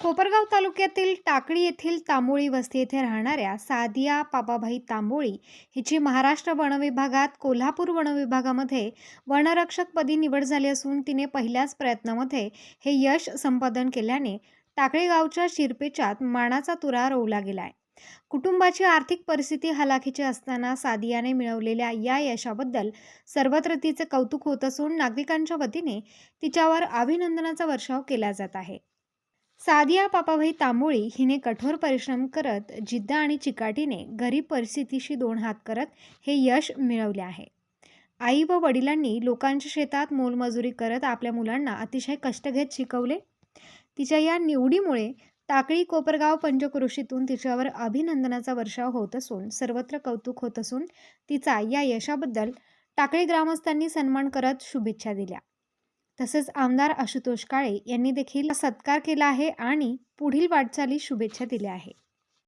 कोपरगाव तालुक्यातील टाकळी येथील तांबोळी वस्ती येथे राहणाऱ्या सादिया पापाभाई तांबोळी हिची महाराष्ट्र वनविभागात कोल्हापूर वनविभागामध्ये वनरक्षकपदी निवड झाली असून तिने पहिल्याच प्रयत्नामध्ये हे यश संपादन केल्याने टाकळी गावच्या शिरपेच्यात मानाचा तुरा रोवला गेलाय. कुटुंबाची आर्थिक परिस्थिती हलाखीची असताना सादियाने मिळवलेल्या या यशाबद्दल सर्वत्र तिचे कौतुक होत असून नागरिकांच्या वतीने तिच्यावर अभिनंदनाचा वर्षाव केला जात आहे. सादिया पापाभाई तांबोळी हिने कठोर परिश्रम करत जिद्द आणि चिकाटीने गरीब परिस्थितीशी दोन हात करत हे यश मिळवले आहे. आई व वडिलांनी लोकांच्या शेतात मोलमजुरी करत आपल्या मुलांना अतिशय कष्ट घेत शिकवले. तिच्या या निवडीमुळे टाकळी कोपरगाव पंचक्रोशीतून तिच्यावर अभिनंदनाचा वर्षाव होत असून सर्वत्र कौतुक होत असून तिचा या यशाबद्दल टाकळी ग्रामस्थांनी सन्मान करत शुभेच्छा दिल्या. तसेच आमदार आशुतोष काळे यांनी देखील सत्कार केला आहे आणि पुढील वाटचाली शुभेच्छा दिल्या आहे